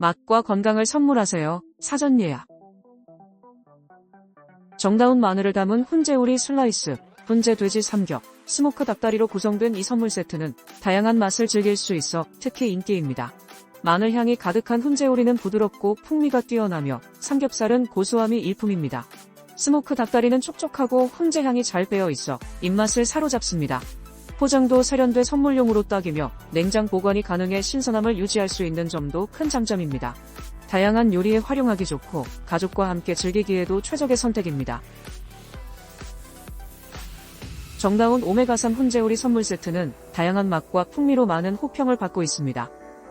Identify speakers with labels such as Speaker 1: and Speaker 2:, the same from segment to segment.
Speaker 1: 맛과 건강을 선물하세요. 사전 예약. 정다운 마늘을 담은 훈제오리 슬라이스, 훈제 돼지 삼겹, 스모크 닭다리로 구성된 이 선물 세트는 다양한 맛을 즐길 수 있어 특히 인기입니다. 마늘 향이 가득한 훈제오리는 부드럽고 풍미가 뛰어나며 삼겹살은 고소함이 일품입니다. 스모크 닭다리는 촉촉하고 훈제 향이 잘 배어 있어 입맛을 사로잡습니다. 포장도 세련돼 선물용으로 딱이며 냉장 보관이 가능해 신선함을 유지할 수 있는 점도 큰 장점입니다. 다양한 요리에 활용하기 좋고 가족과 함께 즐기기에도 최적의 선택입니다. 정다운 오메가3 훈제오리 선물 세트는 다양한 맛과 풍미로 많은 호평을 받고 있습니다.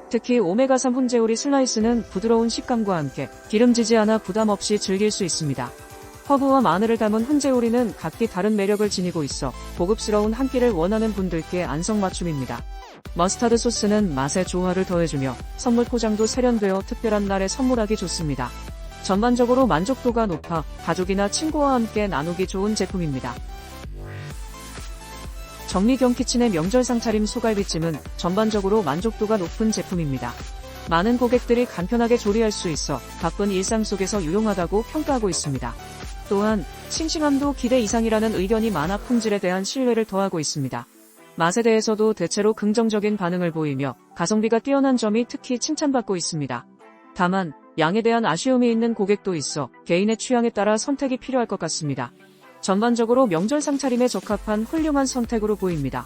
Speaker 1: 특히 오메가3 훈제오리 슬라이스는 부드러운 식감과 함께 기름지지 않아 부담 없이 즐길 수 있습니다. 허브와 마늘을 담은 훈제오리는 각기 다른 매력을 지니고 있어 고급스러운 한 끼를 원하는 분들께 안성맞춤입니다. 머스타드 소스는 맛의 조화를 더해주며 선물 포장도 세련되어 특별한 날에 선물하기 좋습니다. 전반적으로 만족도가 높아 가족이나 친구와 함께 나누기 좋은 제품입니다. 정리경 키친의 명절 상 차림 소갈비찜은 전반적으로 만족도가 높은 제품입니다. 많은 고객들이 간편하게 조리할 수 있어 바쁜 일상 속에서 유용하다고 평가하고 있습니다. 또한 싱싱함도 기대 이상이라는 의견이 많아 품질에 대한 신뢰를 더하고 있습니다. 맛에 대해서도 대체로 긍정적인 반응을 보이며 가성비가 뛰어난 점이 특히 칭찬받고 있습니다. 다만 양에 대한 아쉬움이 있는 고객도 있어 개인의 취향에 따라 선택이 필요할 것 같습니다. 전반적으로 명절 상차림에 적합한 훌륭한 선택으로 보입니다.